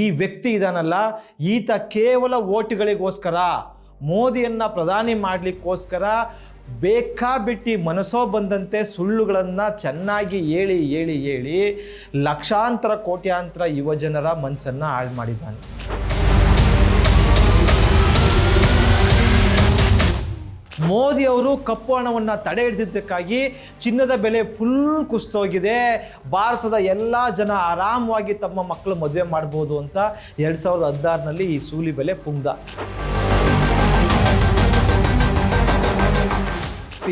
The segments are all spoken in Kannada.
ಈ ವ್ಯಕ್ತಿ ಇದಾನಲ್ಲ, ಈತ ಕೇವಲ ಓಟುಗಳಿಗೋಸ್ಕರ, ಮೋದಿಯನ್ನ ಪ್ರಧಾನಿ ಮಾಡಲಿಕ್ಕೋಸ್ಕರ ಬೇಕಾಬಿಟ್ಟಿ ಮನಸ್ಸೋ ಬಂದಂತೆ ಸುಳ್ಳುಗಳನ್ನು ಚೆನ್ನಾಗಿ ಹೇಳಿ ಹೇಳಿ ಹೇಳಿ ಲಕ್ಷಾಂತರ, ಕೋಟ್ಯಾಂತರ ಯುವಜನರ ಮನಸ್ಸನ್ನು ಹಾಳು ಮಾಡಿದ್ದಾನೆ. ಮೋದಿ ಅವರು ಕಪ್ಪು ಹಣವನ್ನು ತಡೆ ಹಿಡಿದಿದ್ದಕ್ಕಾಗಿ ಚಿನ್ನದ ಬೆಲೆ ಫುಲ್ ಕುಸ್ತೋಗಿದೆ ಭಾರತದ ಎಲ್ಲ ಜನ ಆರಾಮವಾಗಿ ತಮ್ಮ ಮಕ್ಕಳು ಮದುವೆ ಮಾಡ್ಬೋದು ಅಂತ ಎರಡು ಸಾವಿರದ ಹದಿನಾರನಲ್ಲಿ ಈ ಸೂಲಿ ಬೆಲೆ ಪುಂಗ್ದ.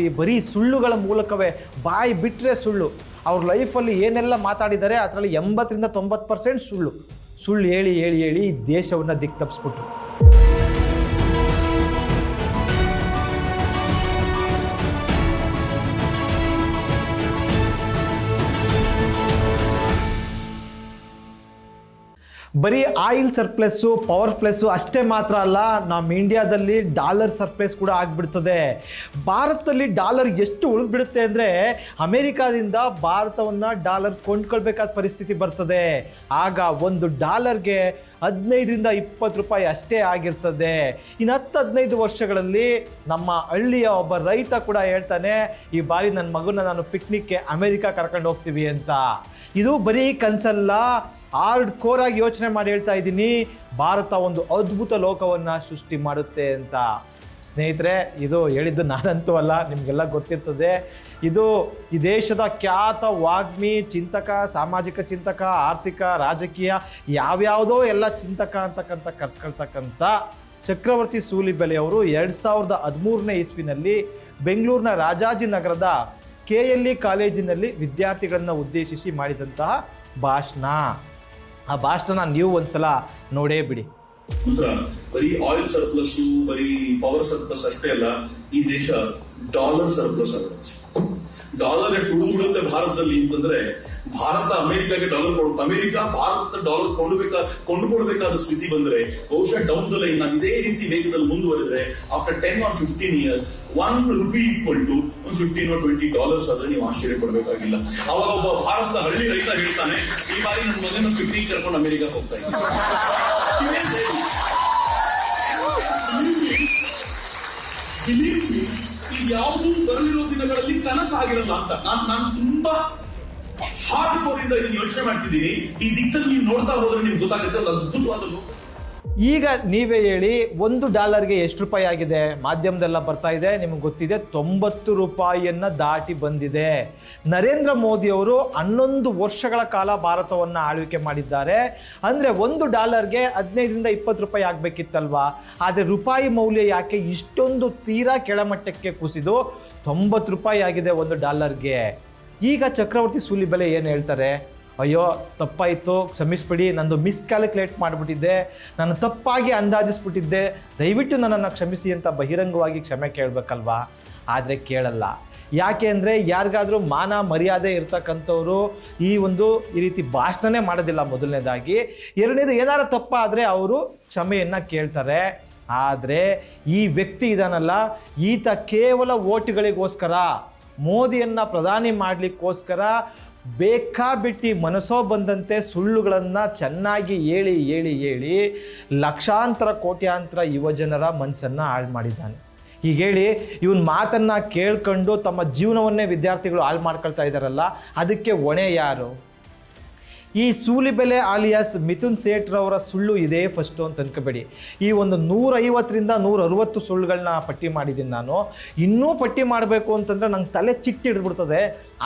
ಈ ಬರೀ ಸುಳ್ಳುಗಳ ಮೂಲಕವೇ ಬಾಯಿ ಬಿಟ್ಟರೆ ಸುಳ್ಳು. ಅವ್ರ ಲೈಫಲ್ಲಿ ಏನೆಲ್ಲ ಮಾತಾಡಿದ್ದಾರೆ ಅದರಲ್ಲಿ ಎಂಬತ್ತರಿಂದ ತೊಂಬತ್ತು ಪರ್ಸೆಂಟ್ ಸುಳ್ಳು. ಸುಳ್ಳು ಹೇಳಿ ಹೇಳಿ ಹೇಳಿ ದೇಶವನ್ನು ದಿಕ್ ಬರೀ ಆಯಿಲ್ ಸರ್ಪ್ಲೆಸ್ಸು, ಪವರ್ ಪ್ಲಸ್ಸು ಅಷ್ಟೇ ಮಾತ್ರ ಅಲ್ಲ ನಮ್ಮ ಇಂಡಿಯಾದಲ್ಲಿ ಡಾಲರ್ ಸರ್ಪ್ಲೆಸ್ ಕೂಡ ಆಗಿಬಿಡ್ತದೆ. ಭಾರತದಲ್ಲಿ ಡಾಲರ್ ಎಷ್ಟು ಉಳಿದ್ಬಿಡುತ್ತೆ ಅಂದರೆ ಅಮೆರಿಕಾದಿಂದ ಭಾರತವನ್ನು ಡಾಲರ್ ಕೊಂಡ್ಕೊಳ್ಬೇಕಾದ ಪರಿಸ್ಥಿತಿ ಬರ್ತದೆ. ಆಗ ಒಂದು ಡಾಲರ್ಗೆ ಹದಿನೈದರಿಂದ ಇಪ್ಪತ್ತು ರೂಪಾಯಿ ಅಷ್ಟೇ ಆಗಿರ್ತದೆ. ಇನ್ನು ಹತ್ತು ಹದಿನೈದು ವರ್ಷಗಳಲ್ಲಿ ನಮ್ಮ ಹಳ್ಳಿಯ ಒಬ್ಬ ರೈತ ಕೂಡ ಹೇಳ್ತಾನೆ, ಈ ಬಾರಿ ನನ್ನ ಮಗನ ನಾನು ಪಿಕ್ನಿಕ್ಗೆ ಅಮೇರಿಕಾ ಕರ್ಕೊಂಡು ಹೋಗ್ತೀವಿ ಅಂತ. ಇದು ಬರೀ ಕನ್ಸಲ್ಲ ಹಾರ್ಡ್ ಕೋರ್ ಆಗಿ ಯೋಚನೆ ಮಾಡಿ ಹೇಳ್ತಾ ಇದ್ದೀನಿ. ಭಾರತ ಒಂದು ಅದ್ಭುತ ಲೋಕವನ್ನು ಸೃಷ್ಟಿ ಮಾಡುತ್ತೆ ಅಂತ. ಸ್ನೇಹಿತರೆ, ಇದು ಹೇಳಿದ್ದು ನಾನಂತೂ ಅಲ್ಲ, ನಿಮಗೆಲ್ಲ ಗೊತ್ತಿರ್ತದೆ. ಇದು ಈ ದೇಶದ ಖ್ಯಾತ ವಾಗ್ಮಿ, ಚಿಂತಕ, ಸಾಮಾಜಿಕ ಚಿಂತಕ, ಆರ್ಥಿಕ, ರಾಜಕೀಯ, ಯಾವ್ಯಾವುದೋ ಎಲ್ಲ ಚಿಂತಕ ಅಂತಕ್ಕಂಥ, ಕರ್ಸ್ಕೊಳ್ತಕ್ಕಂಥ ಚಕ್ರವರ್ತಿ ಸೂಲಿಬೆಲೆಯವರು ಎರಡು ಸಾವಿರದ ಹದಿಮೂರನೇ ಇಸ್ವಿನಲ್ಲಿ ಬೆಂಗಳೂರಿನ ರಾಜಾಜಿನಗರದ ಕೆ ಎಲ್ ಇ ಕಾಲೇಜಿನಲ್ಲಿ ವಿದ್ಯಾರ್ಥಿಗಳನ್ನು ಉದ್ದೇಶಿಸಿ ಮಾಡಿದಂತಹ ಭಾಷಣ. ಆ ಭಾಷಣ ನೀವು ಒಂದ್ಸಲ ನೋಡೇ ಬಿಡಿ. ಬರೀ ಆಯಿಲ್ ಸರ್ಪ್ಲಸ್ ಬರೀ ಪವರ್ ಸರ್ಪ್ಲಸ್ ಅಷ್ಟೇ ಅಲ್ಲ, ಈ ದೇಶ ಡಾಲರ್ ಸರ್ಪ್ಲಸ್ ಆಗುತ್ತೆ. ಡಾಲರ್ ಎಷ್ಟು ಉಳಿದ್ಬಿಡುತ್ತೆ ಭಾರತದಲ್ಲಿ ಅಂತಂದ್ರೆ ಭಾರತ ಅಮೆರಿಕಾಗೆ ಡಾಲರ್ ಅಮೆರಿಕ ಭಾರತ ಡಾಲರ್ ಕೊಂಡುಬೇಕಾ ಕೊಂಡುಕೊಳ್ಬೇಕಾದ ಸ್ಥಿತಿ ಬಂದ್ರೆ ಬಹುಶಃ ಡೌನ್ ದ ಲೈನ್ ಇದೇ ರೀತಿ ವೇಗದಲ್ಲಿ ಮುಂದುವರೆದ್ರೆ after ten or fifteen years one rupee equal to ಒಂದು ಫಿಫ್ಟೀನ್ ಆರ್ ಟ್ವೆಂಟಿ ಡಾಲರ್ಸ್ ಆದ್ರೆ ನೀವು ಆಶ್ಚರ್ಯ ಪಡಬೇಕಾಗಿಲ್ಲ. ಅವಾಗ ಒಬ್ಬ ಭಾರತದ ಹಳ್ಳಿ ರೈತ ಹೇಳ್ತಾನೆ, ಈ ಬಾರಿ ನನ್ನ ಮಗನ ಪಿಕ್ನಿಕ್ ಕರ್ಕೊಂಡು ಅಮೆರಿಕ ಹೋಗ್ತಾ ಇದ್ದೀನಿ ಯಾವುದೂ ಬರಲಿರೋ ದಿನಗಳಲ್ಲಿ ಕನಸಾಗಿರಲ್ಲ ಅಂತ. ನಾನು ನಾನು ತುಂಬಾ ಹಾರ್ಡ್ ಕೋರ್ ಇಂದ ಇದನ್ನ ಯೋಚನೆ ಮಾಡ್ತಿದ್ದೀನಿ. ಈ ದಿಕ್ಕಲ್ಲಿ ನೀವು ನೋಡ್ತಾ ಹೋದ್ರೆ ನಿಮ್ಗೆ ಗೊತ್ತಾಗುತ್ತೆ, ಒಂದು ಅದ್ಭುತವಾದದ್ದು ಈಗ ನೀವೇ ಹೇಳಿ, ಒಂದು ಡಾಲರ್ಗೆ ಎಷ್ಟು ರೂಪಾಯಿ ಆಗಿದೆ? ಮಾಧ್ಯಮದೆಲ್ಲ ಬರ್ತಾ ಇದೆ, ನಿಮಗೆ ಗೊತ್ತಿದೆ, ತೊಂಬತ್ತು ರೂಪಾಯಿಯನ್ನು ದಾಟಿ ಬಂದಿದೆ. ನರೇಂದ್ರ ಮೋದಿ ಅವರು ಹನ್ನೊಂದು ವರ್ಷಗಳ ಕಾಲ ಭಾರತವನ್ನು ಆಳ್ವಿಕೆ ಮಾಡಿದ್ದಾರೆ. ಅಂದರೆ ಒಂದು ಡಾಲರ್ಗೆ ಹದಿನೈದರಿಂದ ಇಪ್ಪತ್ತು ರೂಪಾಯಿ ಆಗಬೇಕಿತ್ತಲ್ವಾ? ಆದರೆ ರೂಪಾಯಿ ಮೌಲ್ಯ ಯಾಕೆ ಇಷ್ಟೊಂದು ತೀರಾ ಕೆಳಮಟ್ಟಕ್ಕೆ ಕುಸಿದು ತೊಂಬತ್ತು ರೂಪಾಯಿ ಆಗಿದೆ ಒಂದು ಡಾಲರ್ಗೆ? ಈಗ ಚಕ್ರವರ್ತಿ ಸೂಲಿ ಬೆಲೆ ಏನು ಹೇಳ್ತಾರೆ? ಅಯ್ಯೋ, ತಪ್ಪಾಯಿತು, ಕ್ಷಮಿಸ್ಬಿಡಿ, ನಂದು ಮಿಸ್ಕ್ಯಾಲ್ಕುಲೇಟ್ ಮಾಡಿಬಿಟ್ಟಿದ್ದೆ, ನಾನು ತಪ್ಪಾಗಿ ಅಂದಾಜಿಸ್ಬಿಟ್ಟಿದ್ದೆ, ದಯವಿಟ್ಟು ನನ್ನನ್ನು ಕ್ಷಮಿಸಿ ಅಂತ ಬಹಿರಂಗವಾಗಿ ಕ್ಷಮೆ ಕೇಳಬೇಕಲ್ವಾ? ಆದರೆ ಕೇಳಲ್ಲ. ಯಾಕೆ ಅಂದರೆ ಯಾರಿಗಾದರೂ ಮಾನ ಮರ್ಯಾದೆ ಇರ್ತಕ್ಕಂಥವ್ರು ಈ ಒಂದು ಈ ರೀತಿ ಭಾಷಣನೇ ಮಾಡೋದಿಲ್ಲ ಮೊದಲನೇದಾಗಿ. ಎರಡನೇದು, ಏನಾರು ತಪ್ಪಾದರೆ ಅವರು ಕ್ಷಮೆಯನ್ನು ಕೇಳ್ತಾರೆ. ಆದರೆ ಈ ವ್ಯಕ್ತಿ ಇದಾನಲ್ಲ, ಈತ ಕೇವಲ ಓಟುಗಳಿಗೋಸ್ಕರ. ಮೋದಿಯನ್ನ ಪ್ರಧಾನಿ ಮಾಡಲಿಕ್ಕೋಸ್ಕರ ಬೇಕಾಬಿಟ್ಟಿ ಮನಸ್ಸೋ ಬಂದಂತೆ ಸುಳ್ಳುಗಳನ್ನು ಚೆನ್ನಾಗಿ ಹೇಳಿ ಹೇಳಿ ಹೇಳಿ ಲಕ್ಷಾಂತರ, ಕೋಟ್ಯಾಂತರ ಯುವಜನರ ಮನಸ್ಸನ್ನು ಹಾಳು ಮಾಡಿದ್ದಾನೆ. ಹೀಗೆ ಹೇಳಿ ಇವನ್ ಮಾತನ್ನು ಕೇಳ್ಕೊಂಡು ತಮ್ಮ ಜೀವನವನ್ನೇ ವಿದ್ಯಾರ್ಥಿಗಳು ಹಾಳು ಮಾಡ್ಕೊಳ್ತಾ ಇದ್ದಾರಲ್ಲ ಅದಕ್ಕೆ ಹೊಣೆ ಯಾರು? ಈ ಸೂಲಿಬೆಲೆ ಆಲಿಯಾಸ್ ಮಿಥುನ್ ಸೇಠ್ರವರ ಸುಳ್ಳು ಇದೇ ಫಸ್ಟು ಅಂತ ಅನ್ಕೋಬೇಡಿ. ಈ ಒಂದು ನೂರೈವತ್ತರಿಂದ ನೂರ ಅರುವತ್ತು ಸುಳ್ಳುಗಳನ್ನ ಪಟ್ಟಿ ಮಾಡಿದ್ದೀನಿ ನಾನು. ಇನ್ನೂ ಪಟ್ಟಿ ಮಾಡಬೇಕು ಅಂತಂದರೆ ನಂಗೆ ತಲೆ ಚಿಟ್ಟಿ ಹಿಡಿದ್ಬಿಡ್ತದೆ.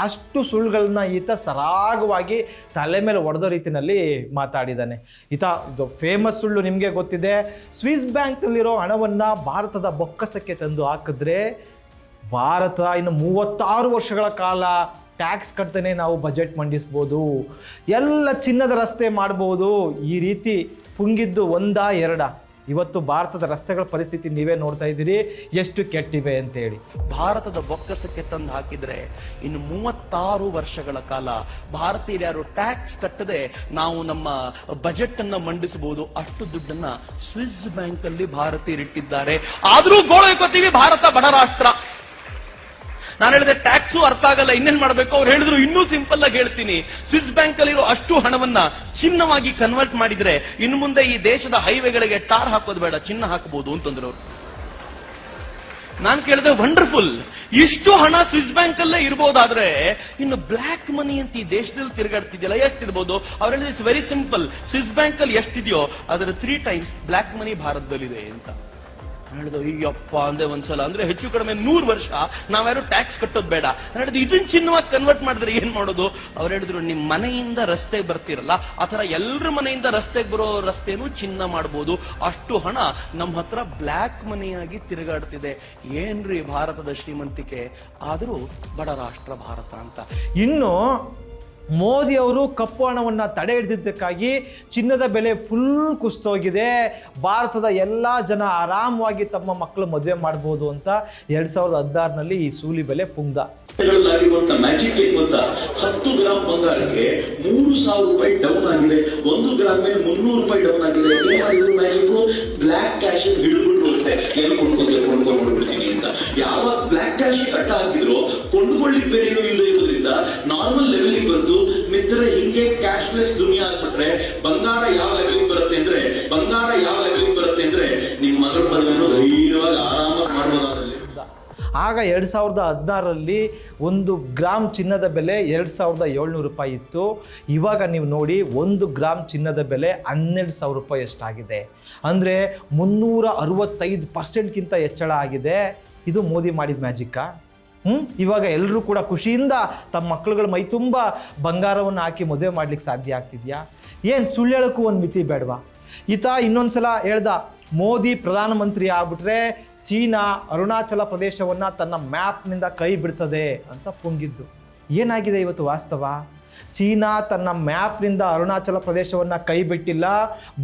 ಅಷ್ಟು ಸುಳ್ಳುಗಳನ್ನ ಈತ ಸರಾಗವಾಗಿ ತಲೆ ಮೇಲೆ ಹೊಡೆದ ರೀತಿಯಲ್ಲಿ ಮಾತಾಡಿದ್ದಾನೆ ಈತ ಇದು ಫೇಮಸ್ ಸುಳ್ಳು ನಿಮಗೆ ಗೊತ್ತಿದೆ. ಸ್ವಿಸ್ ಬ್ಯಾಂಕ್ನಲ್ಲಿರೋ ಹಣವನ್ನು ಭಾರತದ ಬೊಕ್ಕಸಕ್ಕೆ ತಂದು ಹಾಕಿದ್ರೆ ಭಾರತ ಇನ್ನು ಮೂವತ್ತಾರು ವರ್ಷಗಳ ಕಾಲ ಟ್ಯಾಕ್ಸ್ ಕಟ್ತಾನೆ ನಾವು ಬಜೆಟ್ ಮಂಡಿಸ್ಬೋದು. ಎಲ್ಲ ಚಿನ್ನದ ರಸ್ತೆ ಮಾಡ್ಬೋದು. ಈ ರೀತಿ ಪುಂಗಿದ್ದು ಒಂದ ಎರಡ. ಇವತ್ತು ಭಾರತದ ರಸ್ತೆಗಳ ಪರಿಸ್ಥಿತಿ ನೀವೇ ನೋಡ್ತಾ ಇದ್ದೀರಿ. ಎಷ್ಟು ಕೆಟ್ಟಿವೆ ಅಂತೇಳಿ. ಭಾರತದ ಬೊಕ್ಕಸಕ್ಕೆ ತಂದು ಹಾಕಿದ್ರೆ ಇನ್ನು ಮೂವತ್ತಾರು ವರ್ಷಗಳ ಕಾಲ ಭಾರತೀಯರು ಯಾರು ಟ್ಯಾಕ್ಸ್ ಕಟ್ಟದೆ ನಾವು ನಮ್ಮ ಬಜೆಟ್ ಅನ್ನ ಮಂಡಿಸಬಹುದು ಅಷ್ಟು ದುಡ್ಡನ್ನ ಸ್ವಿಸ್ ಬ್ಯಾಂಕ್ ಅಲ್ಲಿ ಭಾರತೀಯರು ಇಟ್ಟಿದ್ದಾರೆ ಆದ್ರೂ ಗೋಳೈಕೋತೀವಿ ಭಾರತ ಬಡ ರಾಷ್ಟ್ರ. ನಾನು ಹೇಳಿದೆ ಟ್ಯಾಕ್ಸು ಅರ್ಥ ಆಗಲ್ಲ, ಇನ್ನೇನ್ ಮಾಡಬೇಕು? ಅವ್ರು ಹೇಳಿದ್ರು ಇನ್ನೂ ಸಿಂಪಲ್ ಆಗಿ ಹೇಳ್ತೀನಿ. ಸ್ವಿಸ್ ಬ್ಯಾಂಕ್ ಅಲ್ಲಿರೋ ಅಷ್ಟು ಹಣವನ್ನ ಚಿನ್ನವಾಗಿ ಕನ್ವರ್ಟ್ ಮಾಡಿದ್ರೆ ಇನ್ನು ಮುಂದೆ ಈ ದೇಶದ ಹೈವೇಗಳಿಗೆ ಟಾರ್ ಹಾಕೋದು ಬೇಡ, ಚಿನ್ನ ಹಾಕಬಹುದು ಅಂತಂದ್ರು ಅವರು. ನಾನು ಕೇಳಿದೆ ವಂಡರ್ಫುಲ್ ಇಷ್ಟು ಹಣ ಸ್ವಿಸ್ ಬ್ಯಾಂಕ್ ಅಲ್ಲೇ ಇರ್ಬೋದಾದ್ರೆ ಇನ್ನು ಬ್ಲಾಕ್ ಮನಿ ಅಂತ ಈ ದೇಶದಲ್ಲಿ ತಿರುಗಾಡ್ತಿದ್ಯಲ್ಲ, ಎಷ್ಟಿರ್ಬೋದು? ಅವ್ರು ಹೇಳಿದ್ರೆ it's very simple Swiss bank ಅಲ್ಲಿ ಎಷ್ಟಿದೆಯೋ, ಅದರ ತ್ರೀ ಟೈಮ್ಸ್ ಬ್ಲಾಕ್ ಮನಿ ಭಾರತದಲ್ಲಿದೆ, ಅಂತ. ಹೇಳಿದ ಅಯ್ಯಪ್ಪ ಅಂದ್ರೆ ಒಂದ್ಸಲ. ಅಂದ್ರೆ ಹೆಚ್ಚು ಕಡಿಮೆ ನೂರು ವರ್ಷ ನಾವ್ಯಾರು ಟ್ಯಾಕ್ಸ್ ಕಟ್ಟೋದು ಬೇಡ. ನಡೆದು ಇದನ್ ಚಿನ್ನವಾಗಿ ಕನ್ವರ್ಟ್ ಮಾಡಿದ್ರೆ ಏನ್ ಮಾಡೋದು? ಅವ್ರು ಹೇಳಿದ್ರು, ನಿಮ್ ಮನೆಯಿಂದ ರಸ್ತೆಗೆ ಬರ್ತಿರಲ್ಲ, ಆ ತರ ಎಲ್ರ ಮನೆಯಿಂದ ರಸ್ತೆಗೆ ಬರೋ ರಸ್ತೆನೂ ಚಿನ್ನ ಮಾಡ್ಬೋದು. ಅಷ್ಟು ಹಣ ನಮ್ಮ ಹತ್ರ ಬ್ಲ್ಯಾಕ್ ಮನಿಯಾಗಿ ತಿರುಗಾಡ್ತಿದೆ. ಏನ್ರಿ ಭಾರತದ ಶ್ರೀಮಂತಿಕೆ? ಆದ್ರೂ ಬಡ ರಾಷ್ಟ್ರ ಭಾರತ ಅಂತ. ಇನ್ನು ಮೋದಿ ಅವರು ಕಪ್ಪು ಹಣವನ್ನು ತಡೆ ಹಿಡಿದಿದ್ದಕ್ಕಾಗಿ ಚಿನ್ನದ ಬೆಲೆ ಫುಲ್ ಕುಸ್ತೋಗಿದೆ ಭಾರತದ ಎಲ್ಲ ಜನ ಆರಾಮವಾಗಿ ತಮ್ಮ ಮಕ್ಕಳು ಮದುವೆ ಮಾಡ್ಬೋದು ಅಂತ ಎರಡು ಸಾವಿರದ ಹದಿನಾರನಲ್ಲಿ ಈ ಸೂಲಿ ಬೆಲೆ ಪುಂಗ್ದ. ಗಳಲ್ಲಾಗಿರುವಂತ ಮ್ಯಾಜಿಕ್ ಏನ್ ಗೊತ್ತಾ ಹತ್ತು ಗ್ರಾಮ್ ಬಂಗಾರಕ್ಕೆ ಮೂರು ಸಾವಿರ ರೂಪಾಯಿ ಡೌನ್ ಆಗಿದೆ. ಒಂದು ಗ್ರಾಮ್ ಮೇಲೆ ಮುನ್ನೂರು ರೂಪಾಯಿ ಡೌನ್ ಆಗಿದೆ. ಏನ್ ಮಾಡಿದ್ರು ಮ್ಯಾಜಿಕ್ ಬ್ಲಾಕ್ ಕ್ಯಾಶ್ ಹಿಡಿದ್ಬಿಟ್ರು ಅಂತೆ. ಏನು ಕೊಂಡ್ಕೊಂಡ್ರೆ ಕೊಂಡ್ಕೊಂಡ್ಬಿಡ್ತೀನಿ ಅಂತ. ಯಾವ ಬ್ಲಾಕ್ ಕ್ಯಾಶ್ ಕಟ್ಟ ಹಾಕಿದ್ರು ಕೊಂಡ್ಕೊಳ್ಳಿ ಬೇರೆ ಏನೂ ಇಲ್ಲದೆ ಇರೋದ್ರಿಂದ ನಾರ್ಮಲ್ ಲೆವೆಲ್ ಬಂದು ಮಿತ್ರ ಹಿಂಗೆ ಕ್ಯಾಶ್ಲೆಸ್ ದುನಿಯಾ ಆಗ್ಬಿಟ್ರೆ ಬಂಗಾರ ಯಾವ ಲೆವೆಲ್ ಬರುತ್ತೆ ಅಂದ್ರೆ, ಬಂಗಾರ ಯಾವ ಲೆವೆಲ್ ಬರುತ್ತೆ ಅಂದ್ರೆ ನಿಮ್ ಮಗಳ ಮದುವೆನೂ ಧೈರ್ಯವಾಗಿ ಆರಾಮಾಗಿ ಮಾಡ್ಬೋದಾದಲ್ಲಿ ಆಗ ಎರಡು ಸಾವಿರದ ಹದಿನಾರರಲ್ಲಿ ಒಂದು ಗ್ರಾಮ್ ಚಿನ್ನದ ಬೆಲೆ ಎರಡು ಸಾವಿರದ ಏಳ್ನೂರು ರೂಪಾಯಿ ಇತ್ತು. ಇವಾಗ ನೀವು ನೋಡಿ ಒಂದು ಗ್ರಾಮ್ ಚಿನ್ನದ ಬೆಲೆ ಹನ್ನೆರಡು ಸಾವಿರ ರೂಪಾಯಿ ಎಷ್ಟಾಗಿದೆ ಅಂದರೆ ಮುನ್ನೂರ ಅರವತ್ತೈದು ಪರ್ಸೆಂಟ್ಗಿಂತ ಹೆಚ್ಚಳ ಆಗಿದೆ. ಇದು ಮೋದಿ ಮಾಡಿದ ಮ್ಯಾಜಿಕ್ಕಾ? ಹ್ಞೂ ಇವಾಗ ಎಲ್ಲರೂ ಕೂಡ ಖುಷಿಯಿಂದ ತಮ್ಮ ಮಕ್ಕಳುಗಳ ಮೈ ತುಂಬ ಬಂಗಾರವನ್ನು ಹಾಕಿ ಮದುವೆ ಮಾಡ್ಲಿಕ್ಕೆ ಸಾಧ್ಯ ಆಗ್ತಿದೆಯಾ? ಏನು ಸುಳ್ಳು ಹೇಳೋಕ್ಕೂ ಒಂದು ಮಿತಿ ಬೇಡವಾ? ಈತ ಇನ್ನೊಂದು ಸಲ ಹೇಳ್ದ, ಮೋದಿ ಪ್ರಧಾನಮಂತ್ರಿ ಆಗ್ಬಿಟ್ರೆ ಚೀನಾ, ಅರುಣಾಚಲ ಪ್ರದೇಶವನ್ನು ತನ್ನ ಮ್ಯಾಪ್ನಿಂದ ಕೈ ಬಿಡ್ತದೆ ಅಂತ ಪುಂಗಿದ್ದು. ಏನಾಗಿದೆ ಇವತ್ತು ವಾಸ್ತವ? ಚೀನಾ ತನ್ನ ಮ್ಯಾಪ್ನಿಂದ ಅರುಣಾಚಲ ಪ್ರದೇಶವನ್ನು ಕೈ ಬಿಟ್ಟಿಲ್ಲ.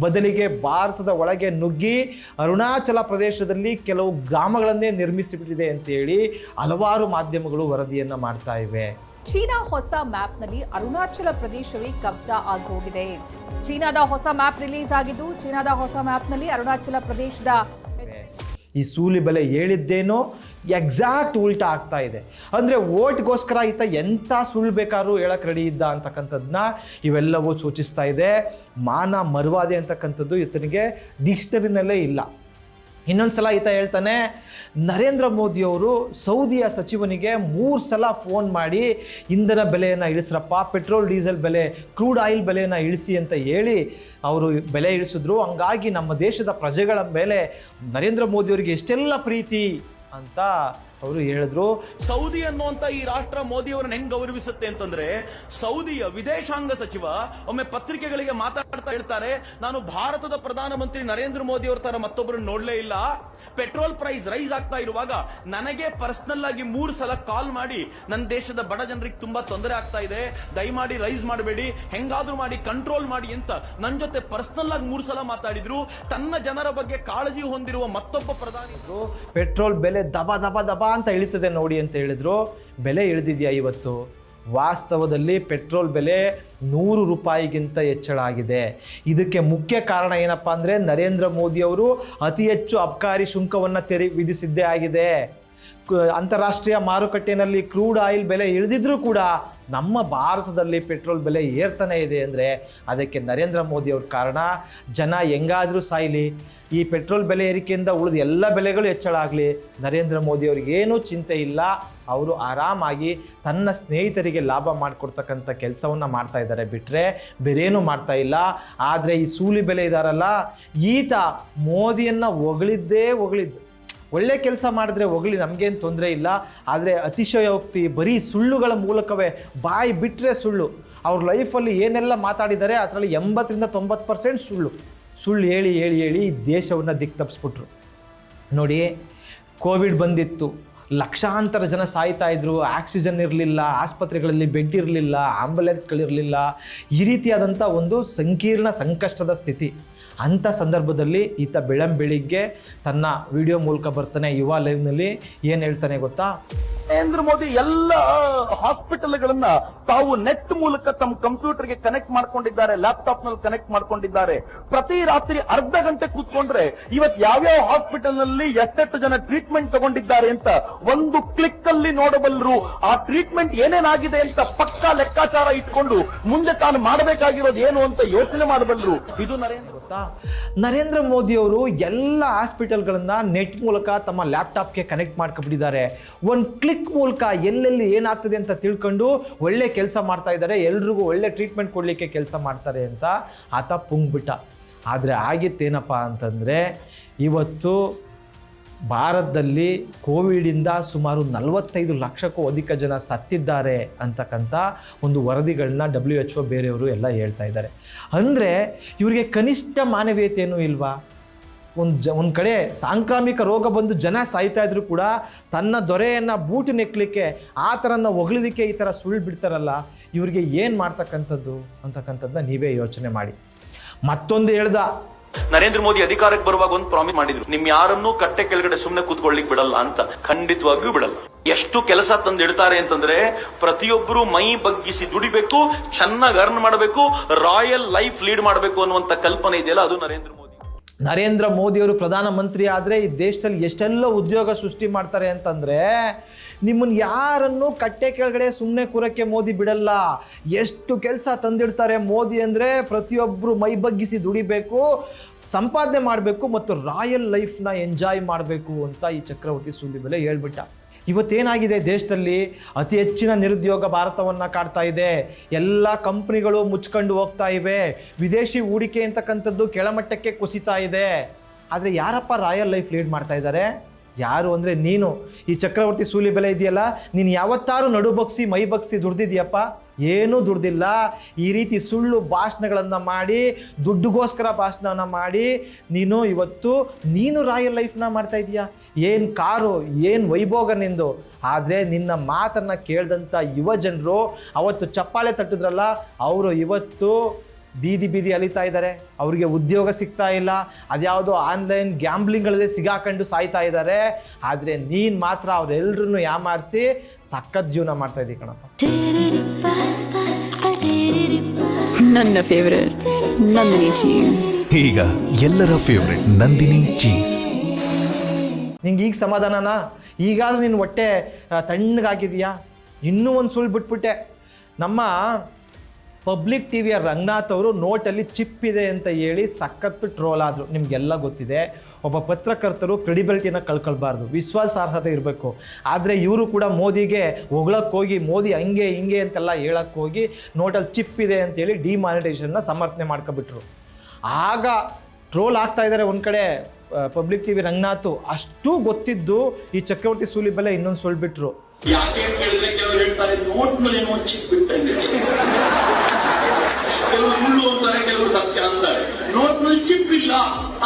ಬದಲಿಗೆ ಭಾರತದ ಒಳಗೆ ನುಗ್ಗಿ ಅರುಣಾಚಲ ಪ್ರದೇಶದಲ್ಲಿ ಕೆಲವು ಗ್ರಾಮಗಳನ್ನೇ ನಿರ್ಮಿಸಿಬಿಟ್ಟಿದೆ ಅಂತೇಳಿ ಹಲವಾರು ಮಾಧ್ಯಮಗಳು ವರದಿಯನ್ನು ಮಾಡ್ತಾ ಇವೆ. ಚೀನಾ ಹೊಸ ಮ್ಯಾಪ್ನಲ್ಲಿ ಅರುಣಾಚಲ ಪ್ರದೇಶವೇ ಕಬ್ಜಾ ಆಗೋಗಿದೆ. ಚೀನಾದ ಹೊಸ ಮ್ಯಾಪ್ ರಿಲೀಸ್ ಆಗಿದ್ದು, ಚೀನಾದ ಹೊಸ ಮ್ಯಾಪ್ನಲ್ಲಿ ಅರುಣಾಚಲ ಪ್ರದೇಶದ ಈ ಸೂಲಿ ಬೆಲೆ ಹೇಳಿದ್ದೇನೋ ಎಕ್ಸಾಕ್ಟ್ ಉಲ್ಟಾ ಆಗ್ತಾ ಇದೆ. ಅಂದರೆ ಓಟ್ಗೋಸ್ಕರ ಈತ ಎಂಥ ಸುಳ್ಳು ಬೇಕಾದ್ರೂ ಹೇಳಕ್ಕೆ ರೆಡಿ ಇದ್ದ ಅಂತಕ್ಕಂಥದ್ದನ್ನ ಇವೆಲ್ಲವೂ ಸೂಚಿಸ್ತಾ ಇದೆ. ಮಾನ ಮರುವಾದೆ ಅಂತಕ್ಕಂಥದ್ದು ಈತನಿಗೆ ಡಿಕ್ಷನರಿನಲ್ಲೇ ಇಲ್ಲ. ಇನ್ನೊಂದು ಸಲ ಈತ ಹೇಳ್ತಾನೆ, ನರೇಂದ್ರ ಮೋದಿಯವರು ಸೌದಿಯ ಸಚಿವನಿಗೆ ಮೂರು ಸಲ ಫೋನ್ ಮಾಡಿ, ಇಂಧನ ಬೆಲೆಯನ್ನು ಇಳಿಸ್ರಪ್ಪ, ಪೆಟ್ರೋಲ್, ಡೀಸೆಲ್ ಬೆಲೆ, ಕ್ರೂಡ್ ಆಯಿಲ್ ಬೆಲೆಯನ್ನು ಇಳಿಸಿ ಅಂತ ಹೇಳಿ ಅವರು ಬೆಲೆ ಇಳಿಸಿದ್ರು. ಹಂಗಾಗಿ ನಮ್ಮ ದೇಶದ ಪ್ರಜೆಗಳ ಮೇಲೆ ನರೇಂದ್ರ ಮೋದಿಯವರಿಗೆ ಎಷ್ಟೆಲ್ಲ ಪ್ರೀತಿ ಅಂತ ಅವರು ಹೇಳಿದ್ರು ಸೌದಿ ಅನ್ನುವಂತ ಈ ರಾಷ್ಟ್ರ ಮೋದಿಯವರನ್ನ ಹೆಂಗ್ ಗೌರವಿಸುತ್ತೆ ಅಂತಂದ್ರೆ ಸೌದಿಯ ವಿದೇಶಾಂಗ ಸಚಿವ ಒಮ್ಮೆ ಪತ್ರಿಕೆಗಳಿಗೆ ಮಾತಾಡ್ತಾ ಹೇಳ್ತಾರೆ ನಾನು ಭಾರತದ ಪ್ರಧಾನಮಂತ್ರಿ ನರೇಂದ್ರ ಮೋದಿ ಅವರ ತರ ಮತ್ತೊಬ್ಬರನ್ನು ನೋಡ್ಲೇ ಇಲ್ಲ. ಪೆಟ್ರೋಲ್ ಪ್ರೈಸ್ ರೈಸ್ ಆಗ್ತಾ ಇರುವಾಗ ನನಗೆ ಪರ್ಸನಲ್ ಆಗಿ ಮೂರು ಸಲ ಕಾಲ್ ಮಾಡಿ ನನ್ನ ದೇಶದ ಬಡ ಜನರಿಗೆ ತುಂಬಾ ತೊಂದರೆ ಆಗ್ತಾ ಇದೆ ದಯಮಾಡಿ ರೈಸ್ ಮಾಡಬೇಡಿ ಹೆಂಗಾದ್ರೂ ಮಾಡಿ ಕಂಟ್ರೋಲ್ ಮಾಡಿ ಅಂತ ನನ್ನ ಜೊತೆ ಪರ್ಸನಲ್ ಆಗಿ ಮೂರು ಸಲ ಮಾತಾಡಿದ್ರು. ತನ್ನ ಜನರ ಬಗ್ಗೆ ಕಾಳಜಿ ಹೊಂದಿರುವ ಮತ್ತೊಬ್ಬ ಪ್ರಧಾನಿ ಪೆಟ್ರೋಲ್ ಬೆಲೆ ದಬ ದಬ ದಬ ಅಂತ ಇಳಿತದೆ ನೋಡಿ ಅಂತ ಹೇಳಿದ್ರು. ಬೆಲೆ ಇಳಿದಿದೆಯಾ ಇವತ್ತು? ವಾಸ್ತವದಲ್ಲಿ ಪೆಟ್ರೋಲ್ ಬೆಲೆ ನೂರು ರೂಪಾಯಿಗಿಂತ ಹೆಚ್ಚಳ ಆಗಿದೆ. ಇದಕ್ಕೆ ಮುಖ್ಯ ಕಾರಣ ಏನಪ್ಪ ಅಂದರೆ ನರೇಂದ್ರ ಮೋದಿಯವರು ಅತಿ ಹೆಚ್ಚು ಅಬ್ಕಾರಿ ಶುಂಕವನ್ನು ತೆರಿ ವಿಧಿಸಿದ್ದೇ ಆಗಿದೆ. ಅಂತಾರಾಷ್ಟ್ರೀಯ ಮಾರುಕಟ್ಟೆಯಲ್ಲಿ ಕ್ರೂಡ್ ಆಯಿಲ್ ಬೆಲೆ ಇಳಿದಿದ್ರೂ ಕೂಡ ನಮ್ಮ ಭಾರತದಲ್ಲಿ ಪೆಟ್ರೋಲ್ ಬೆಲೆ ಏರ್ತಾನೆ ಇದೆ ಅಂದರೆ ಅದಕ್ಕೆ ನರೇಂದ್ರ ಮೋದಿ ಅವ್ರ ಕಾರಣ, ಜನ ಹೆಂಗಾದರೂ ಸಾಯಲಿ, ಈ ಪೆಟ್ರೋಲ್ ಬೆಲೆ ಏರಿಕೆಯಿಂದ ಉಳಿದ ಎಲ್ಲ ಬೆಲೆಗಳು ಹೆಚ್ಚಳ ಆಗಲಿ. ನರೇಂದ್ರ ಮೋದಿ ಏನೂ ಚಿಂತೆ ಇಲ್ಲ. ಅವರು ಆರಾಮಾಗಿ ತನ್ನ ಸ್ನೇಹಿತರಿಗೆ ಲಾಭ ಮಾಡಿಕೊಡ್ತಕ್ಕಂಥ ಕೆಲಸವನ್ನು ಮಾಡ್ತಾ ಇದ್ದಾರೆ ಬಿಟ್ಟರೆ ಬೇರೇನೂ ಮಾಡ್ತಾ ಇಲ್ಲ. ಆದರೆ ಈ ಸೂಲಿ ಬೆಲೆ ಇದಾರಲ್ಲ, ಈತ ಮೋದಿಯನ್ನು ಹೊಗಳಿದ್ದೇ ಹೊಗಳಿದ್ದು. ಒಳ್ಳೆ ಕೆಲಸ ಮಾಡಿದ್ರೆ ಹೊಗಳಿ ನಮಗೇನು ತೊಂದರೆ ಇಲ್ಲ. ಆದರೆ ಅತಿಶಯೋಕ್ತಿ ಬರೀ ಸುಳ್ಳುಗಳ ಮೂಲಕವೇ ಬಾಯಿ ಬಿಟ್ಟರೆ ಸುಳ್ಳು. ಅವ್ರ ಲೈಫಲ್ಲಿ ಏನೆಲ್ಲ ಮಾತಾಡಿದ್ದಾರೆ, ಅದರಲ್ಲಿ ಎಂಬತ್ತರಿಂದ ತೊಂಬತ್ತು ಪರ್ಸೆಂಟ್ ಸುಳ್ಳು. ಸುಳ್ಳು ಹೇಳಿ ಹೇಳಿ ಹೇಳಿ ಈ ದೇಶವನ್ನು ದಿಕ್ಕು ತಪ್ಪಿಸ್ಬಿಟ್ರು ನೋಡಿ, ಕೋವಿಡ್ ಬಂದಿತ್ತು. ಲಕ್ಷಾಂತರ ಜನ ಸಾಯ್ತಾ ಇದ್ರು. ಆಕ್ಸಿಜನ್ ಇರಲಿಲ್ಲ, ಆಸ್ಪತ್ರೆಗಳಲ್ಲಿ ಬೆಡ್ ಇರಲಿಲ್ಲ, ಆಂಬುಲೆನ್ಸ್ಗಳಿರಲಿಲ್ಲ. ಈ ರೀತಿಯಾದಂಥ ಒಂದು ಸಂಕೀರ್ಣ ಸಂಕಷ್ಟದ ಸ್ಥಿತಿ. ಅಂಥ ಸಂದರ್ಭದಲ್ಲಿ ಈತ ಬೆಳಂ ಬೆಳಿಗ್ಗೆ ತನ್ನ ವಿಡಿಯೋ ಮೂಲಕ ಬರ್ತಾನೆ ಯುವ ಲೈವ್ನಲ್ಲಿ. ಏನು ಹೇಳ್ತಾನೆ ಗೊತ್ತಾ? ನರೇಂದ್ರ ಮೋದಿ ಎಲ್ಲ ಹಾಸ್ಪಿಟಲ್ಗಳನ್ನ ತಾವು ನೆಟ್ ಮೂಲಕ ತಮ್ಮ ಕಂಪ್ಯೂಟರ್ಗೆ ಕನೆಕ್ಟ್ ಮಾಡ್ಕೊಂಡಿದ್ದಾರೆ ಲ್ಯಾಪ್ಟಾಪ್ನಲ್ಲಿ ಕನೆಕ್ಟ್ ಮಾಡ್ಕೊಂಡಿದ್ದಾರೆ. ಪ್ರತಿ ರಾತ್ರಿ ಅರ್ಧ ಗಂಟೆ ಕೂತ್ಕೊಂಡ್ರೆ ಇವತ್ ಯಾವ್ಯಾವ ಹಾಸ್ಪಿಟಲ್ನಲ್ಲಿ ಎಷ್ಟೆಷ್ಟು ಜನ ಟ್ರೀಟ್ಮೆಂಟ್ ತಗೊಂಡಿದ್ದಾರೆ ಅಂತ ಒಂದು ಕ್ಲಿಕ್ ಅಲ್ಲಿ ನೋಡಬಲ್ಲರು. ಆ ಟ್ರೀಟ್ಮೆಂಟ್ ಏನೇನಾಗಿದೆ ಅಂತ ಪಕ್ಕಾ ಲೆಕ್ಕಾಚಾರ ಇಟ್ಕೊಂಡು ಮುಂದೆ ತಾನು ಮಾಡಬೇಕಾಗಿರೋದು ಏನು ಅಂತ ಯೋಚನೆ ಮಾಡಬಲ್ಲರು. ಇದು ನರೇಂದ್ರ ನರೇಂದ್ರ ಮೋದಿ ಅವರು ಎಲ್ಲ ಹಾಸ್ಪಿಟಲ್ಗಳನ್ನ ನೆಟ್ ಮೂಲಕ ತಮ್ಮ ಲ್ಯಾಪ್ಟಾಪ್ಗೆ ಕನೆಕ್ಟ್ ಮಾಡ್ಕೊಂಡ್ಬಿಟ್ಟಿದ್ದಾರೆ ಒಂದು ಮೂಲಕ ಎಲ್ಲೆಲ್ಲಿ ಏನಾಗ್ತದೆ ಅಂತ ತಿಳ್ಕೊಂಡು ಒಳ್ಳೆ ಕೆಲಸ ಮಾಡ್ತಾ ಇದ್ದಾರೆ, ಎಲ್ರಿಗೂ ಒಳ್ಳೆ ಟ್ರೀಟ್ಮೆಂಟ್ ಕೊಡಲಿಕ್ಕೆ ಕೆಲಸ ಮಾಡ್ತಾರೆ ಅಂತ ಆತ ಪುಂಗ್ಬಿಟ್ಟ. ಆದರೆ ಆಗಿತ್ತೇನಪ್ಪ ಅಂತಂದರೆ ಇವತ್ತು ಭಾರತದಲ್ಲಿ ಕೋವಿಡಿಂದ ಸುಮಾರು ನಲವತ್ತೈದು ಲಕ್ಷಕ್ಕೂ ಅಧಿಕ ಜನ ಸತ್ತಿದ್ದಾರೆ ಅಂತಕ್ಕಂಥ ಒಂದು ವರದಿಗಳನ್ನ ಡಬ್ಲ್ಯೂ ಎಚ್ ಒ ಬೇರೆಯವರು ಎಲ್ಲ ಹೇಳ್ತಾ ಇದ್ದಾರೆ. ಅಂದರೆ ಇವರಿಗೆ ಕನಿಷ್ಠ ಮಾನವೀಯತೆಯೂ ಇಲ್ವಾ? ಒಂದು ಜ, ಒಂದು ಕಡೆ ಸಾಂಕ್ರಾಮಿಕ ರೋಗ ಬಂದು ಜನ ಸಾಯ್ತಾ ಇದ್ರು ಕೂಡ ತನ್ನ ದೊರೆಯನ್ನು ಬೂಟು ನೆಕ್ಕಲಿಕ್ಕೆ ಆ ಥರನ ಹೊಗಳಲಿಕ್ಕೆ ಈ ಥರ ಸುಳ್ಳು ಬಿಡ್ತಾರಲ್ಲ, ಇವರಿಗೆ ಏನು ಮಾಡ್ತಕ್ಕಂಥದ್ದು ಅಂತಕ್ಕಂಥದ್ದನ್ನ ನೀವೇ ಯೋಚನೆ ಮಾಡಿ. ಮತ್ತೊಂದು ಹೇಳ್ದ. ನರೇಂದ್ರ ಮೋದಿ ಅಧಿಕಾರಕ್ಕೆ ಬರುವಾಗ ಒಂದು ಪ್ರಾಮಿಸ್ ಮಾಡಿದ್ರು. ನಿಮ್ ಯಾರನ್ನೂ ಕಟ್ಟೆ ಕೆಳಗಡೆ ಸುಮ್ಮನೆ ಕೂತ್ಕೊಳ್ಳಿಕ್ ಬಿಡಲ್ಲ ಅಂತ. ಖಂಡಿತವಾಗಿಯೂ ಬಿಡಲ್ಲ. ಎಷ್ಟು ಕೆಲಸ ತಂದಿಡ್ತಾರೆ ಅಂತಂದ್ರೆ ಪ್ರತಿಯೊಬ್ಬರು ಮೈ ಬಗ್ಗಿಸಿ ದುಡಿಬೇಕು, ಚೆನ್ನಾಗಿ ಅರ್ನ್ ಮಾಡಬೇಕು ರಾಯಲ್ ಲೈಫ್ ಲೀಡ್ ಮಾಡಬೇಕು ಅನ್ನುವಂತ ಕಲ್ಪನೆ ಇದೆಯಲ್ಲ, ಅದು ನರೇಂದ್ರ ಮೋದಿ. ನರೇಂದ್ರ ಮೋದಿಯವರು ಪ್ರಧಾನಮಂತ್ರಿ ಆದರೆ ಈ ದೇಶದಲ್ಲಿ ಎಷ್ಟೆಲ್ಲ ಉದ್ಯೋಗ ಸೃಷ್ಟಿ ಮಾಡ್ತಾರೆ ಅಂತಂದರೆ ನಿಮ್ಮನ್ನು ಯಾರನ್ನು ಕಟ್ಟೆ ಕೆಳಗಡೆ ಸುಮ್ಮನೆ ಕೂರಕ್ಕೆ ಮೋದಿ ಬಿಡಲ್ಲ. ಎಷ್ಟು ಕೆಲಸ ತಂದಿಡ್ತಾರೆ ಮೋದಿ ಅಂದರೆ ಪ್ರತಿಯೊಬ್ಬರು ಮೈ ಬಗ್ಗಿಸಿ ದುಡಿಬೇಕು, ಸಂಪಾದನೆ ಮಾಡಬೇಕು ಮತ್ತು ರಾಯಲ್ ಲೈಫ್ನ ಎಂಜಾಯ್ ಮಾಡಬೇಕು ಅಂತ ಈ ಚಕ್ರವರ್ತಿ ಸುಲಿಬೆಲೆ ಹೇಳ್ಬಿಟ್ಟ. ಇವತ್ತೇನಾಗಿದೆ ದೇಶದಲ್ಲಿ ಅತಿ ಹೆಚ್ಚಿನ ನಿರುದ್ಯೋಗ ಭಾರತವನ್ನು ಕಾಡ್ತಾ ಇದೆ. ಎಲ್ಲ ಕಂಪ್ನಿಗಳು ಮುಚ್ಕೊಂಡು ಹೋಗ್ತಾ ಇವೆ. ವಿದೇಶಿ ಹೂಡಿಕೆ ಅಂತಕ್ಕಂಥದ್ದು ಕೆಳಮಟ್ಟಕ್ಕೆ ಕುಸಿತಾ ಇದೆ. ಆದರೆ ಯಾರಪ್ಪ ರಾಯಲ್ ಲೈಫ್ ಲೀಡ್ ಮಾಡ್ತಾ ಇದ್ದಾರೆ? ಯಾರು ಅಂದರೆ ನೀನು. ಈ ಚಕ್ರವರ್ತಿ ಸೂಲಿ ಬೆಲೆ ಇದೆಯಲ್ಲ? ನೀನು ಯಾವತ್ತಾರು ನಡು ಬಗ್ಸಿ ಮೈ ಬಗ್ಸಿ ದುಡ್ದಿದ್ಯಪ್ಪ? ಏನೂ ದುಡ್ದಿಲ್ಲ. ಈ ರೀತಿ ಸುಳ್ಳು ಭಾಷಣಗಳನ್ನು ಮಾಡಿ, ದುಡ್ಡುಗೋಸ್ಕರ ಭಾಷಣನ ಮಾಡಿ, ನೀನು ಇವತ್ತು ನೀನು ರಾಯಲ್ ಲೈಫ್ನ ಮಾಡ್ತಾ ಇದೀಯಾ? ಏನು ಕಾರು, ಏನು ವೈಭೋಗ ನಿಂದು? ಆದರೆ ನಿನ್ನ ಮಾತನ್ನು ಕೇಳಿದಂಥ ಯುವ ಜನರು, ಅವತ್ತು ಚಪ್ಪಾಳೆ ತಟ್ಟಿದ್ರಲ್ಲ, ಅವರು ಇವತ್ತು ಬೀದಿ ಬೀದಿ ಅಲಿತಾ ಇದ್ದಾರೆ. ಅವರಿಗೆ ಉದ್ಯೋಗ ಸಿಗ್ತಾ ಇಲ್ಲ. ಅದ್ಯಾವುದೋ ಆನ್ಲೈನ್ ಗ್ಯಾಂಬ್ಲಿಂಗ್ಗಳಲ್ಲೇ ಸಿಗಾಕೊಂಡು ಸಾಯ್ತಾ ಇದ್ದಾರೆ. ಆದರೆ ನೀನು ಮಾತ್ರ ಅವರೆಲ್ಲರನ್ನು ಯಾಮಾರಿಸಿ ಸಖತ್ ಜೀವನ ಮಾಡ್ತಾ ಇದ್ದೀವಿ ಕಣಪ್ಪ. ನನ್ನ ಫೇವರೇಟ್ ನಂದಿನಿ ಚೀಸ್ ಈಗ ಎಲ್ಲರ ಫೇವ್ರೆಟ್ ನಂದಿನಿ ಚೀಸ್ ನಿಂಗೆ ಈಗ ಸಮಾಧಾನನಾ? ಈಗಾದ್ರೂ ನಿನ್ನ ಹೊಟ್ಟೆ ತಣ್ಣಗಾಗಿದೆಯಾ? ಇನ್ನೂ ಒಂದು ಸುಳ್ಳು ಬಿಟ್ಬಿಟ್ಟೆ. ನಮ್ಮ ಪಬ್ಲಿಕ್ ಟಿ ವಿಯ ರಂಗನಾಥ್ ಅವರು ನೋಟಲ್ಲಿ ಚಿಪ್ ಇದೆ ಅಂತ ಹೇಳಿ ಸಖತ್ತು ಟ್ರೋಲ್ ಆದರು. ನಿಮಗೆಲ್ಲ ಗೊತ್ತಿದೆ, ಒಬ್ಬ ಪತ್ರಕರ್ತರು ಕ್ರೆಡಿಬಿಲಿಟಿನ ಕಳ್ಕೊಳ್ಬಾರ್ದು, ವಿಶ್ವಾಸಾರ್ಹತೆ ಇರಬೇಕು. ಆದರೆ ಇವರು ಕೂಡ ಮೋದಿಗೆ ಹೋಗಿ, ಮೋದಿ ಹಂಗೆ ಹಿಂಗೆ ಅಂತೆಲ್ಲ ಹೇಳಕ್ಕೆ ಹೋಗಿ ನೋಟಲ್ಲಿ ಚಿಪ್ ಇದೆ ಅಂತೇಳಿ ಡಿಮಾನಿಟೈಸೇಷನ್ನ ಸಮರ್ಥನೆ ಮಾಡ್ಕೊಬಿಟ್ರು. ಆಗ ಟ್ರೋಲ್ ಆಗ್ತಾ ಇದ್ದಾರೆ ಒಂದು ಕಡೆ ಪಬ್ಲಿಕ್ ಟಿ ವಿ ರಂಗನಾಥು. ಅಷ್ಟು ಗೊತ್ತಿದ್ದು ಈ ಚಕ್ರವರ್ತಿ ಸೂಲಿಬೆಲೆ ಇನ್ನೊಂದು ಸುಳ್ಬಿಟ್ರು. ಯಾಕೆ ಕೆಲವರು ಸುಳ್ಳು ಅಂತಾರೆ ಕೆಲವರು ಸತ್ಯ ಅಂತಾರೆ. ನೋಟ್ನಲ್ಲಿ ಚಿಪ್ ಇಲ್ಲ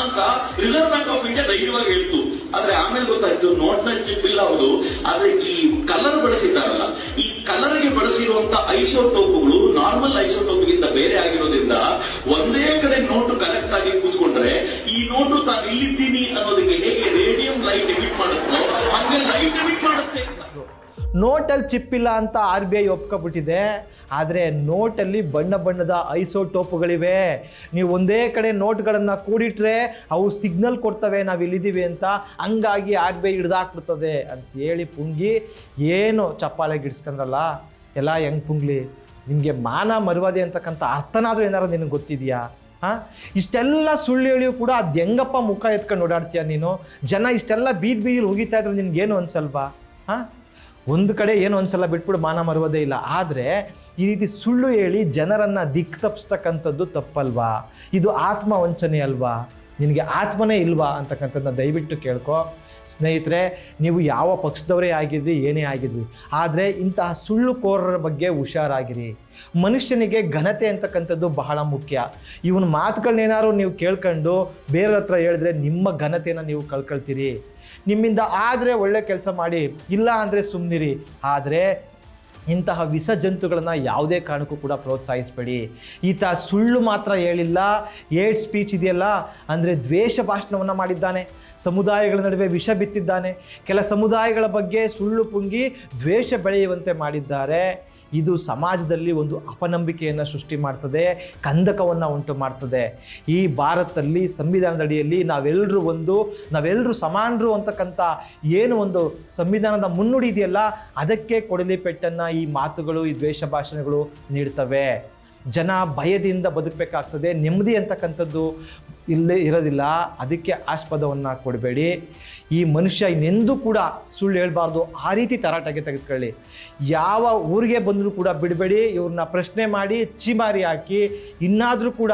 ಅಂತ ರಿಸರ್ವ್ ಬ್ಯಾಂಕ್ ಆಫ್ ಇಂಡಿಯಾ ಧೈರ್ಯವಾಗಿ ಹೇಳ್ತು. ಆದ್ರೆ ಆಮೇಲೆ ಗೊತ್ತಾಯ್ತು, ನೋಟ್ನಲ್ಲಿ ಚಿಪ್ ಇಲ್ಲ ಹೌದು. ಆದ್ರೆ ಈ ಕಲರ್ ಬಳಸಿದ್ದಾರಲ್ಲ, ಈ ಕಲರ್ಗೆ ಬಳಸಿರುವಂತ ಐಸೋಟೋಪುಗಳು ನಾರ್ಮಲ್ ಐಸೋಟೋಪ್ಗಿಂತ ಬೇರೆ ಆಗಿರೋದ್ರಿಂದ ಒಂದೇ ಕಡೆ ನೋಟು ಕರೆಕ್ಟ್ ಆಗಿ ಕೂತ್ಕೊಂಡ್ರೆ, ಈ ನೋಟು ತಾನು ಇಲ್ಲಿದ್ದೀನಿ ಅನ್ನೋದಕ್ಕೆ ಹೇಗೆ ರೇಡಿಯಂ ಲೈಟ್ ಎಮಿಟ್ ಮಾಡುತ್ತೋ ಹಂಗೆ ಲೈಟ್ ಎಮಿಟ್ ಮಾಡುತ್ತೆ. ನೋಟಲ್ಲಿ ಇಲ್ಲ ಅಂತ ಆರ್ ಬಿ ಐ ಒಪ್ಕೊಬಿಟ್ಟಿದೆ. ಆದರೆ ನೋಟಲ್ಲಿ ಬಣ್ಣ ಬಣ್ಣದ ಐಸೋಟೋಪುಗಳಿವೆ. ನೀವು ಒಂದೇ ಕಡೆ ನೋಟ್ಗಳನ್ನು ಕೂಡಿಟ್ರೆ ಅವು ಸಿಗ್ನಲ್ ಕೊಡ್ತವೆ, ನಾವು ಇಲ್ಲಿದ್ದೀವಿ ಅಂತ ಹಂಗಾಗಿ ಆರ್ ಬಿ ಐ ಹಿಡ್ದಾಕ್ಬಿಡ್ತದೆ ಅಂತೇಳಿ ಪುಂಗಿ ಏನು ಚಪ್ಪಾಳೆ ಗಿಡ್ಸ್ಕೊಂಡ್ರಲ್ಲ ಎಲ್ಲ ಹೆಂಗೆ ಪುಂಗ್ಲಿ? ನಿಮಗೆ ಮಾನ ಮರುವಾದೆ ಅಂತಕ್ಕಂಥ ಅರ್ಥನಾದರೂ ಏನಾರು ನಿನಗೆ ಗೊತ್ತಿದೆಯಾ? ಹಾಂ? ಇಷ್ಟೆಲ್ಲ ಸುಳ್ಳು ಹೇಳಿಯು ಕೂಡ ಅದು ಹೆಂಗಪ್ಪ ಮುಖ ಎತ್ಕೊಂಡು ಓಡಾಡ್ತೀಯ ನೀನು? ಜನ ಇಷ್ಟೆಲ್ಲ ಬೀದಿ ಬೀದಿಲಿ ಹೋಗಿತಾ ಇದ್ರೆ ನಿನಗೇನು ಅನ್ಸಲ್ವಾ? ಹಾಂ? ಒಂದು ಕಡೆ ಏನು ಒಂದ್ಸಲ ಬಿಟ್ಬಿಟ್ಟು ಮಾನ ಮರುವುದೇ ಇಲ್ಲ. ಆದರೆ ಈ ರೀತಿ ಸುಳ್ಳು ಹೇಳಿ ಜನರನ್ನು ದಿಕ್ ತಪ್ಪಿಸ್ತಕ್ಕಂಥದ್ದು ತಪ್ಪಲ್ವಾ? ಇದು ಆತ್ಮ ವಂಚನೆ ಅಲ್ವಾ? ನಿನಗೆ ಆತ್ಮನೇ ಇಲ್ವಾ ಅಂತಕ್ಕಂಥದ್ದನ್ನ ದಯವಿಟ್ಟು ಕೇಳ್ಕೊ. ಸ್ನೇಹಿತರೆ, ನೀವು ಯಾವ ಪಕ್ಷದವರೇ ಆಗಿದ್ರಿ, ಏನೇ ಆಗಿದ್ರಿ, ಆದರೆ ಇಂತಹ ಸುಳ್ಳುಕೋರರ ಬಗ್ಗೆ ಹುಷಾರಾಗಿರಿ. ಮನುಷ್ಯನಿಗೆ ಘನತೆ ಅಂತಕ್ಕಂಥದ್ದು ಬಹಳ ಮುಖ್ಯ. ಇವನ ಮಾತುಗಳನ್ನೇನಾದ್ರು ನೀವು ಕೇಳ್ಕೊಂಡು ಬೇರೆ ಹತ್ರ ಹೇಳಿದ್ರೆ ನಿಮ್ಮ ಘನತೆಯನ್ನು ನೀವು ಕಳ್ಕೊಳ್ತೀರಿ. ನಿಮ್ಮಿಂದ ಆದರೆ ಒಳ್ಳೆ ಕೆಲಸ ಮಾಡಿ, ಇಲ್ಲ ಅಂದರೆ ಸುಮ್ಮನಿರಿ ಆದರೆ ಇಂತಹ ವಿಷ ಜಂತುಗಳನ್ನು ಯಾವುದೇ ಕಾರಣಕ್ಕೂ ಕೂಡ ಪ್ರೋತ್ಸಾಹಿಸಬೇಡಿ. ಈತ ಸುಳ್ಳು ಮಾತ್ರ ಹೇಳಿಲ್ಲ ಏಡ್ ಸ್ಪೀಚ್ ಇದೆಯಲ್ಲ, ಅಂದರೆ ದ್ವೇಷ ಭಾಷಣವನ್ನು ಮಾಡಿದ್ದಾನೆ. ಸಮುದಾಯಗಳ ನಡುವೆ ವಿಷ ಬಿತ್ತಿದ್ದಾನೆ. ಕೆಲ ಸಮುದಾಯಗಳ ಬಗ್ಗೆ ಸುಳ್ಳು ಪುಂಗಿ ದ್ವೇಷ ಬೆಳೆಯುವಂತೆ ಮಾಡಿದ್ದಾರೆ. ಇದು ಸಮಾಜದಲ್ಲಿ ಒಂದು ಅಪನಂಬಿಕೆಯನ್ನು ಸೃಷ್ಟಿ ಮಾಡ್ತದೆ, ಕಂದಕವನ್ನು ಉಂಟು ಮಾಡ್ತದೆ. ಈ ಭಾರತದಲ್ಲಿ ಸಂವಿಧಾನದ ಅಡಿಯಲ್ಲಿ ನಾವೆಲ್ಲರೂ ಒಂದು ನಾವೆಲ್ಲರೂ ಸಮಾನರು ಅಂತಕ್ಕಂಥ ಏನು ಒಂದು ಸಂವಿಧಾನದ ಮುನ್ನುಡಿ ಇದೆಯಲ್ಲ, ಅದಕ್ಕೆ ಕೊಡಲಿ ಪೆಟ್ಟನ್ನು ಈ ಮಾತುಗಳು, ಈ ದ್ವೇಷ ಭಾಷಣಗಳು ನೀಡ್ತವೆ. ಜನ ಭಯದಿಂದ ಬದುಕಬೇಕಾಗ್ತದೆ, ನೆಮ್ಮದಿ ಅಂತಕ್ಕಂಥದ್ದು ಇಲ್ಲೇ ಇರೋದಿಲ್ಲ, ಅದಕ್ಕೆ ಆಸ್ಪದವನ್ನು ಕೊಡಬೇಡಿ. ಈ ಮನುಷ್ಯ ಇನ್ನೆಂದೂ ಕೂಡ ಸುಳ್ಳು ಹೇಳಬಾರ್ದು, ಆ ರೀತಿ ತರಾಟೆಗೆ ತೆಗೆದುಕೊಳ್ಳಿ. ಯಾವ ಊರಿಗೆ ಬಂದರೂ ಕೂಡ ಬಿಡಬೇಡಿ ಇವ್ರನ್ನ ಪ್ರಶ್ನೆ ಮಾಡಿ ಚೀಮಾರಿ ಹಾಕಿ, ಇನ್ನಾದರೂ ಕೂಡ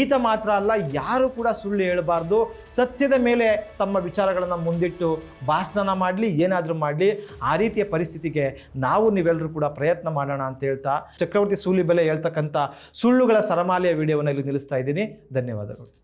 ಈತ ಮಾತ್ರ ಅಲ್ಲ, ಯಾರು ಕೂಡ ಸುಳ್ಳು ಹೇಳಬಾರ್ದು. ಸತ್ಯದ ಮೇಲೆ ತಮ್ಮ ವಿಚಾರಗಳನ್ನು ಮುಂದಿಟ್ಟು ಭಾಷಣ ಮಾಡಲಿ, ಏನಾದರೂ ಮಾಡಲಿ. ಆ ರೀತಿಯ ಪರಿಸ್ಥಿತಿಗೆ ನಾವು ನೀವೆಲ್ಲರೂ ಕೂಡ ಪ್ರಯತ್ನ ಮಾಡೋಣ ಅಂತ ಹೇಳ್ತಾ, ಚಕ್ರವರ್ತಿ ಸೂಲಿಬೆಲೆ ಹೇಳ್ತಕ್ಕಂಥ ಸುಳ್ಳುಗಳ ಸರಮಾಲೆಯ ವಿಡಿಯೋವನ್ನು ಇಲ್ಲಿ ನಿಲ್ಲಿಸ್ತಾ ಇದ್ದೀನಿ. ಧನ್ಯವಾದಗಳು.